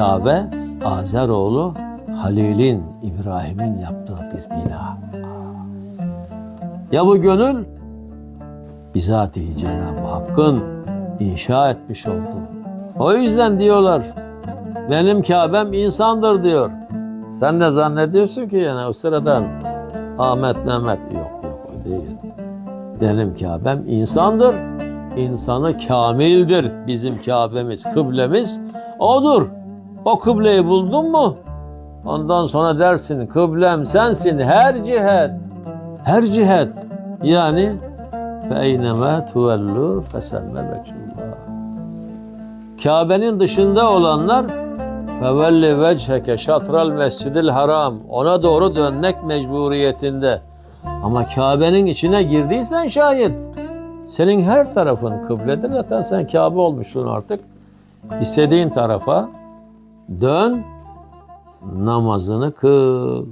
Kabe Azeroğlu Halil'in, İbrahim'in yaptığı bir bina. Ya bu gönül bizatihi Cenab-ı Hakk'ın inşa etmiş olduğu. O yüzden diyorlar benim Kabe'm insandır diyor. Sen de zannediyorsun ki yani o sıradan Ahmet Mehmet yok yok o değil. Benim Kabe'm insandır. İnsanı kamildir bizim Kabe'miz, kıblemiz odur. O kıbleyi buldun mu? Ondan sonra dersin kıblem sensin her cihet. Her cihet. Yani fe eyneme tuvellu fesemme vekillah. Kabe'nin dışında olanlar fevelli vecheke şatral mescidil haram ona doğru dönmek mecburiyetinde. Ama Kabe'nin içine girdiysen şayet senin her tarafın kıbledir. Zaten sen Kabe olmuşsun artık. İstediğin tarafa dön, namazını kıl.